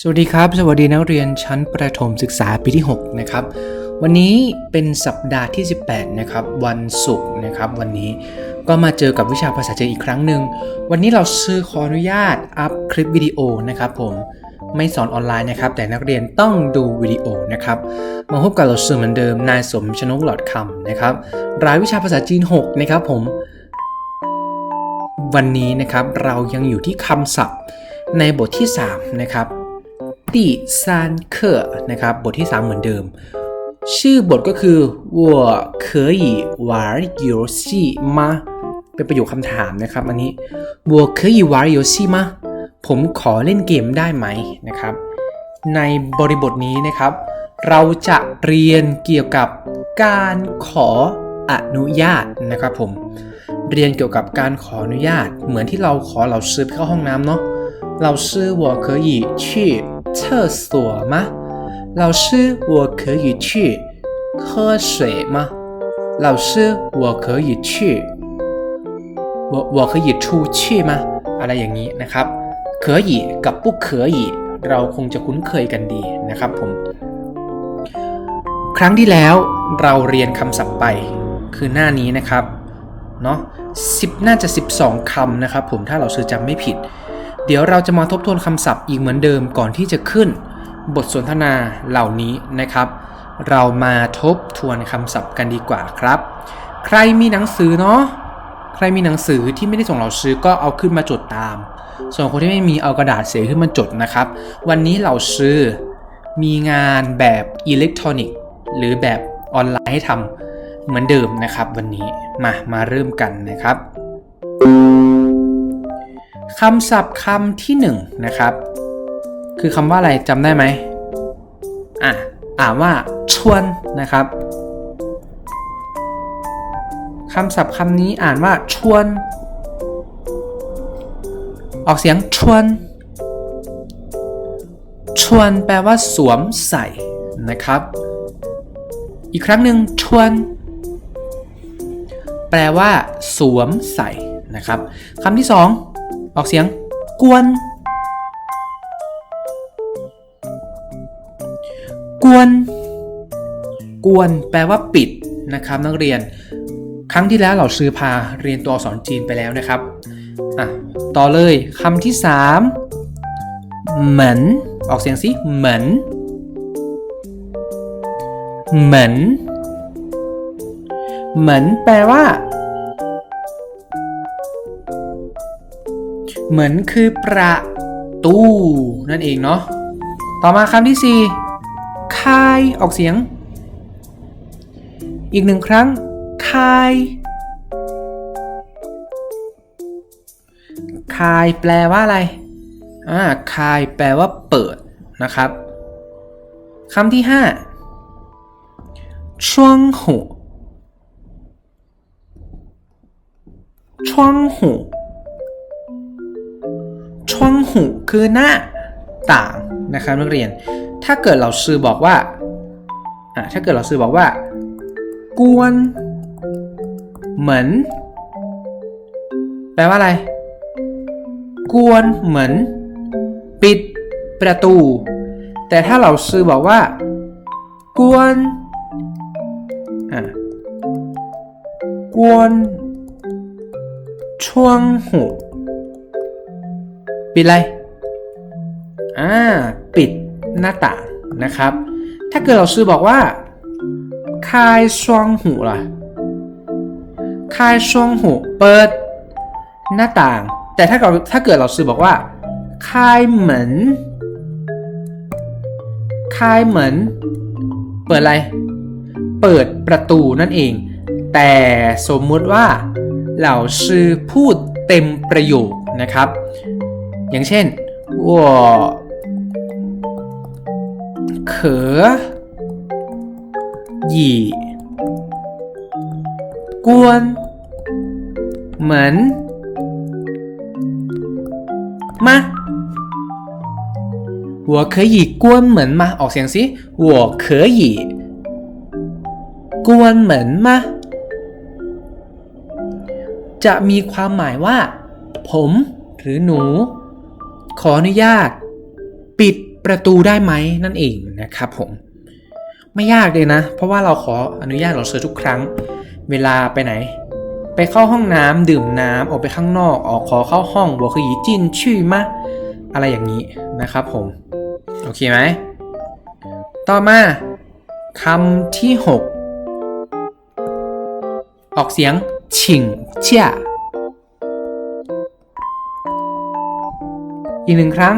สวัสดีครับ สวัสดีนักเรียนชั้นประถมศึกษาปีที่ 6 นะครับ วันนี้เป็นสัปดาห์ที่ 18 นะครับ วันศุกร์นะครับวันนี้ก็มาเจอกับวิชาภาษาจีนอีกครั้งหนึ่ง วันนี้เราซื้อขออนุญาตอัพคลิปวิดีโอนะครับผมไม่สอนออนไลน์นะครับ แต่นักเรียนต้องดูวิดีโอนะครับ มาพบกับเราซื้อเหมือนเดิมนายสมชนกหลอดคำนะครับรายวิชาภาษาจีน 6 นะครับผม วันนี้นะครับเรายังอยู่ที่คำศัพท์ในบทที่ 3 นะครับ ตีซานเคอร์นะครับบทที่ 3 เหมือนเดิม ชื่อบทก็คือวัวเคยหวารโยชิมะเป็นประโยคคำถามนะครับ อันนี้วัวเคยหวารโยชิมะผมขอเล่นเกมได้ไหมนะครับ ในบริบทนี้นะครับ เราจะเรียนเกี่ยวกับการขออนุญาตนะครับผมเรียนเกี่ยวกับการขออนุญาต เหมือนที่เราขอเราซื้อเข้าห้องน้ำเนาะเราซื้อวัวเคยชี่ 厕所吗老师我可以去喝水吗老师我可以去我我可以出去吗อะไรอย่างนี้นะครับ可以กับ不可以เราคงจะคุ้นเคยกันดีนะครับผม ครั้งที่แล้วเราเรียนคำศัพท์ไป คือหน้านี้นะครับ เนาะ10 น่าจะ 12 คำนะครับผมถ้าเราซื้อจำไม่ผิด เดี๋ยวเราจะมาทบทวนคำศัพท์อีกเหมือนเดิมก่อนที่จะขึ้น บทสนทนาเหล่านี้นะครับ เรามาทบทวนคำศัพท์กันดีกว่าครับ ใครมีหนังสือเนาะใครมีหนังสือที่ไม่ได้ส่งเราซื้อก็เอาขึ้นมาจดตาม ส่วนคนที่ไม่มีเอากระดาษเสียขึ้นมาจดนะครับ วันนี้เราซื้อมีงานแบบอิเล็กทรอนิกส์หรือแบบออนไลน์ให้ทำเหมือนเดิมนะครับ วันนี้มามาเริ่มกันนะครับ คำศัพท์คำที่หนึ่งนะครับ คือคำว่าอะไรจำได้ไหมอะอ่านว่าชวนนะครับคำศัพท์คำนี้อ่านว่าชวน ออกเสียงชวน ชวนแปลว่าสวมใส่นะครับ อีกครั้งหนึ่งชวน แปลว่า สวมใส่นะครับคำที่สอง ออกเสียง กวน กวน กวน แปลว่าปิดนะครับนักเรียน ครั้งที่แล้วเราซื้อพาเรียนตัวอักษรจีนไปแล้วนะครับอะต่อเลยคำที่สามเหมือนออกเสียงสิเหมือนเหมือนเหมือนแปลว่า เหมือนคือประตูนั่นเองเนาะ ต่อมาคำที่สี่คาย ออกเสียง อีกหนึ่งครั้ง คาย คายแปลว่าอะไร อ่า คายแปลว่าเปิดนะครับคำที่ห้าช่วงหูช่วงหู หูคือหน้าต่างนะครับนักเรียน ถ้าเกิดเราซื้อบอกว่าอ่าถ้าเกิดเราซื้อบอกว่า กวน เหมือน แปลว่าอะไร กวนเหมือน ปิดประตู แต่ถ้าเราซื้อบอกว่า กวนอ่ากวนช่วงหู ปิดอะไร อ่า ปิดหน้าต่างนะครับ ถ้าเกิดเราซื้อบอกว่าคายช่วงหูล่ะคายช่วงหูเปิดหน้าต่าง แต่ถ้าเราถ้าเกิดเราซื้อบอกว่าคายเหมือนคายเหมือน เปิดอะไร เปิดประตูนั่นเอง แต่สมมุติว่าเราชื่อพูดเต็มประโยคนะครับ อย่างเช่น我可以กวนเหมือน吗我可以关门吗ออกเสียงสิ我可以กวนเหมือน吗จะมีความหมายว่า ผมหรือหนู ขออนุญาต ปิดประตูได้ไหมนั่นเองนะครับผม ไม่ยากเลยนะ เพราะว่าเราขออนุญาตเราเซิร์ทุกครั้ง เวลาไปไหน ไปเข้าห้องน้ำดื่มน้ำออกไปข้างนอกออกขอเข้าห้องบอกคือจินชื่อมะอะไรอย่างนี้นะครับผม โอเคไหม ต่อมาคำที่ 6 ออกเสียง请假 อีกหนึ่งครั้ง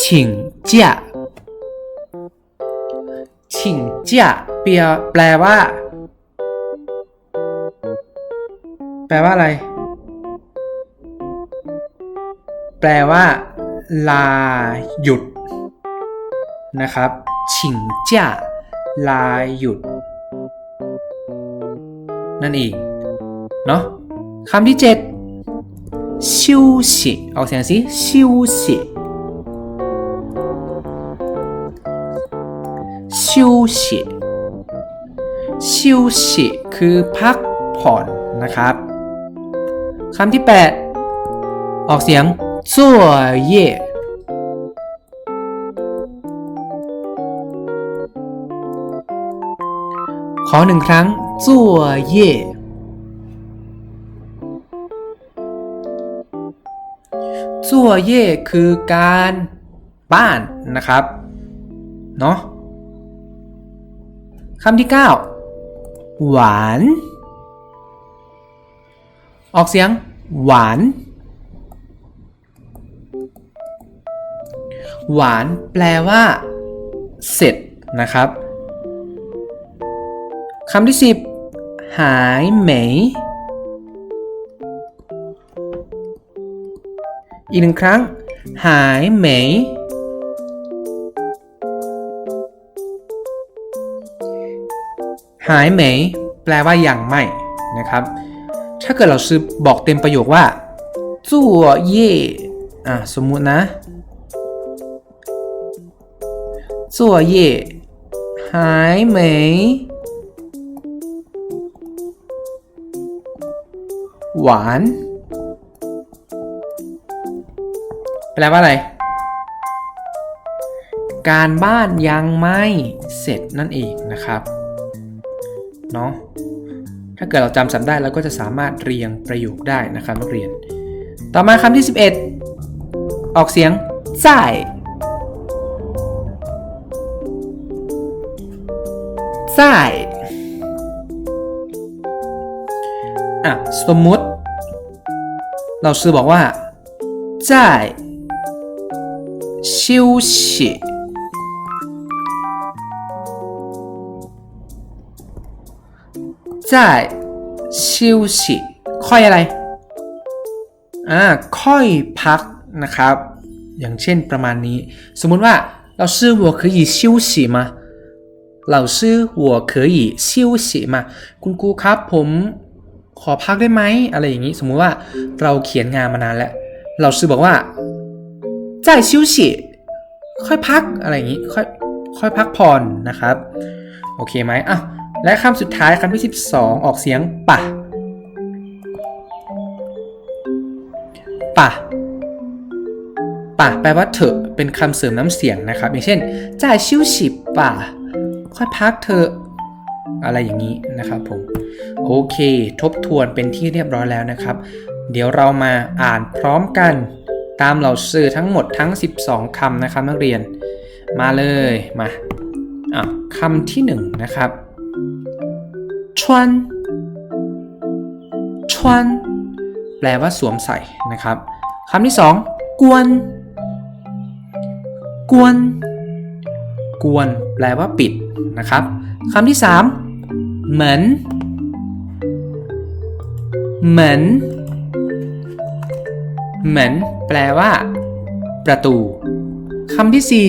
请假请假เปียแปลว่า แปลว่าอะไร แปลว่า ลาหยุด นะครับ请假ลาหยุด นั่นเอง เนาะคำที่ 休息วชิเอาเสียงสิชิวชิชิคือพักผ่อนนะครับคำที่ 8 ออกเสียง作业ขอหนึ่งครั้ง作业 ซั่วเย่คือการบ้านนะครับ เนาะคำที่ 9 หวาน ออกเสียง หวาน หวานแปลว่า เสร็จนะครับคำที่ 10 หายไหม อีกหนึ่งครั้ง หายเหมยหายเหมยแปลว่ายังไม่นะครับ ถ้าเกิดเราซื้อบอกเต็มประโยคว่าจั่วเย่อะสมมุตินะจั่วเย่หายเหมยหวาน ลว่าอะไร การบ้านยังไม่เสร็จนั่นเองนะครับเนาะถ้าเกิดเราจำสัมได้เราก็จะสามารถเรียงประโยคได้นะครับนักเรียน ต่อมาคำที่ 11 ออกเสียงจ่ายจ่ายอะสมมุติ เราซื้อบอกว่าจ่าย 休息在休息ค่อยอะไร อ่า ค่อยพักนะครับ อย่างเช่นประมาณนี้ สมมุติว่า老师我可以休息吗老师我可以休息吗คุณครูครับผมขอพักได้ไหม อะไรอย่างนี้ สมมุติว่าเราเขียนงานมานานแล้ว เราซื้อบอกว่า จ่ายชิวชิค่อยพักอะไรอย่างนี้ค่อยค่อยพักผ่อนนะครับ โอเคไหมอะและคำสุดท้ายคำที่ 12 ออกเสียงปะปะป่าแปลว่าเถอะเป็นคำเสริมน้ำเสียงนะครับ อย่างเช่นจ่ายชิวฉิบป่าค่อยพักเถอะอะไรอย่างนี้นะครับผมโอเค ทบทวนเป็นที่เรียบร้อยแล้วนะครับ เดี๋ยวเรามาอ่านพร้อมกัน ตามเหล่าสื่อทั้งหมดทั้ง 12คำนะครับนักเรียน มาเลยมาอะคำที่ 1 นะครับชวนชวนแปลว่าสวมใส่นะครับคำที่สองกวน กวน กวน แปลว่าปิดนะครับคำที่สามเหมือน เหมือน เหมือนแปลว่า ประตูคำที่สี่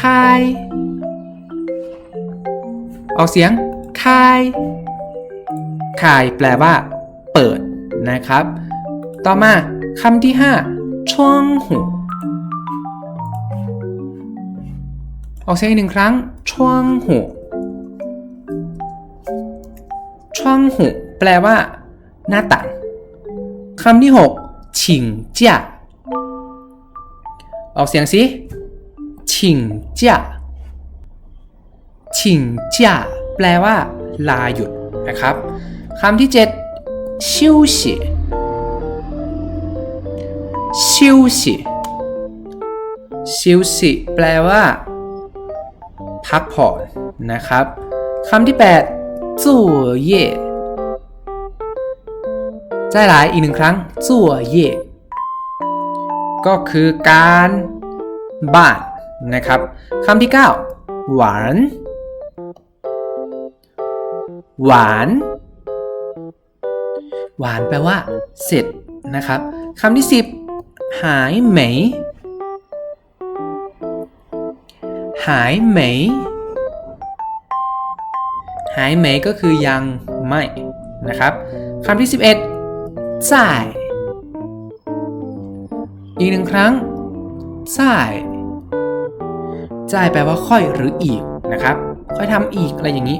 คายออกเสียงคายคายแปลว่า เปิดนะครับ ต่อมาคำที่5ช่องหูออกเสียงอีกหนึ่งครั้ง ช่องหูช่องหูแปลว่า หน้าต่างคำที่6 ฉิงเจียออกเสียงสิชิงจ้าชิงจ้าแปลว่า ลาหยุดนะครับคำที่7ชิวฉีชิวฉีชิวฉีแปลว่า พักผ่อนนะครับคำที่8จั่เย่ 再来อีกหนึ่งครั้งจั่วเย่ก็คือการบ้านนะครับคำที่9หวานหวาน หวานแปลว่า เสร็จนะครับคำที่ 10 หายเหมยหายเหมยหายเหมยก็คือยังไม่นะครับคำที่ 11 จ่อีกหนึ่งครั้งจ่ายจ่ายแปลว่าค่อยหรืออีกนะครับ ค่อยทำอีกอะไรอย่างนี้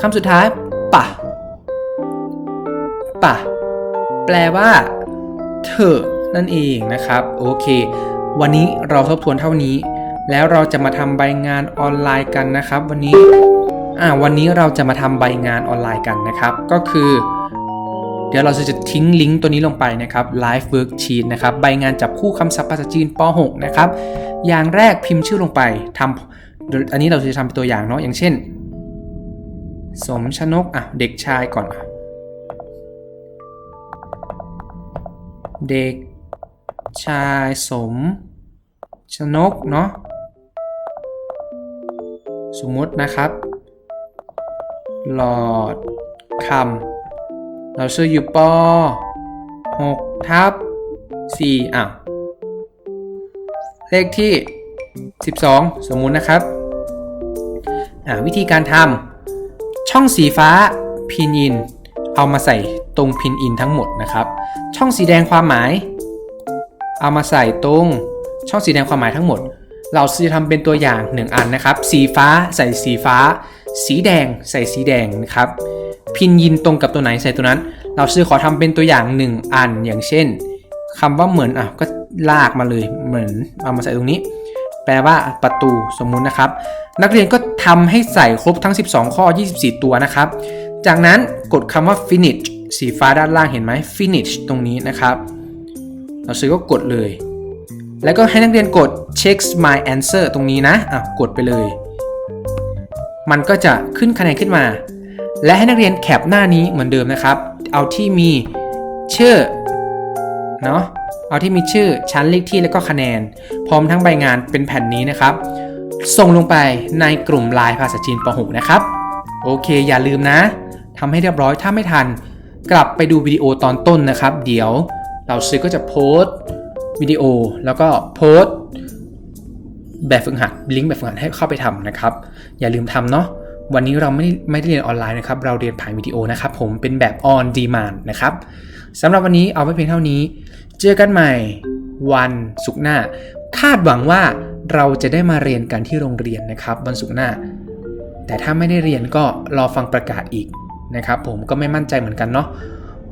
คำสุดท้ายป่ะป่ะแปลว่า เธอ นั่นเองนะครับ โอเค วันนี้เราทบทวนเท่านี้ แล้วเราจะมาทำใบงานออนไลน์กันนะครับ วันนี้อ่าวันนี้เราจะมาทำใบงานออนไลน์กันนะครับ ก็คือ เดี๋ยวเราจะทิ้งลิงก์ตัวนี้ลงไปนะครับ Live Worksheet นะครับ ใบงานจับคู่คำศัพท์ภาษาจีนป .6 นะครับ อย่างแรกพิมพ์ชื่อลงไปทำอันนี้เราจะทำเป็นตัวอย่างเนาะ อย่างเช่น สมชนก อะ เด็กชายก่อน เด็กชายสม ชนก เนาะ สมมตินะครับ หลอดคำ เราชื่ออยู่ป6ทับ4อะเลขที่ 12 สมมุตินะครับอ่าวิธีการทำช่องสีฟ้าพินอิน เอามาใส่ตรงพินอินทั้งหมดนะครับ ช่องสีแดงความหมาย เอามาใส่ตรงช่องสีแดงความหมายทั้งหมด เราจะทำเป็นตัวอย่าง 1 อันนะครับ สีฟ้าใส่สีฟ้า สีแดงใส่สีแดงนะครับ พินยินตรงกับตัวไหนใส่ตัวนั้น เราซื้อขอทำเป็นตัวอย่าง 1 อันอย่างเช่นคำว่าเหมือนอะก็ลากมาเลยเหมือนเอามาใส่ตรงนี้ แปลว่าประตูสมมุตินะครับ นักเรียนก็ทำให้ใส่ครบทั้ง 12 ข้อ 24 ตัวนะครับ จากนั้นกดคำว่า finish สีฟ้าด้านล่างเห็นไหม finish ตรงนี้นะครับ เราซื้อก็กดเลย แล้วก็ให้นักเรียนกด check my answer ตรงนี้นะอะกดไปเลย มันก็จะขึ้นคะแนนขึ้นมา และให้นักเรียนแคปหน้านี้เหมือนเดิมนะครับ เอาที่มีชื่อเนาะเอาที่มีชื่อชั้นเลขที่แล้วก็คะแนน พร้อมทั้งใบงานเป็นแผ่นนี้นะครับ ส่งลงไปในกลุ่มไลน์ภาษาจีนป .6 นะครับ โอเคอย่าลืมนะทำให้เรียบร้อยถ้าไม่ทัน กลับไปดูวิดีโอตอนต้นนะครับ เดี๋ยวเราซื้อก็จะโพสต์วิดีโอแล้วก็โพสต์ แบบฝึกหัดลิงก์แบบฝึกหัดให้เข้าไปทำนะครับ อย่าลืมทำเนาะวันนี้เราไม่ไม่ได้เรียนออนไลน์นะครับ เราเรียนผ่านวิดีโอนะครับ ผมเป็นแบบ on demand นะครับสำหรับวันนี้เอาไว้เพียงเท่านี้ เจอกันใหม่ วันศุกร์หน้า คาดหวังว่าเราจะได้มาเรียนกันที่โรงเรียนนะครับ วันศุกร์หน้า แต่ถ้าไม่ได้เรียนก็รอฟังประกาศอีกนะครับ ผมก็ไม่มั่นใจเหมือนกันเนาะ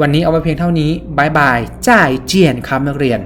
วันนี้เอาไว้เพียงเท่านี้บายบายจ่ายเจียนครับนักเรียน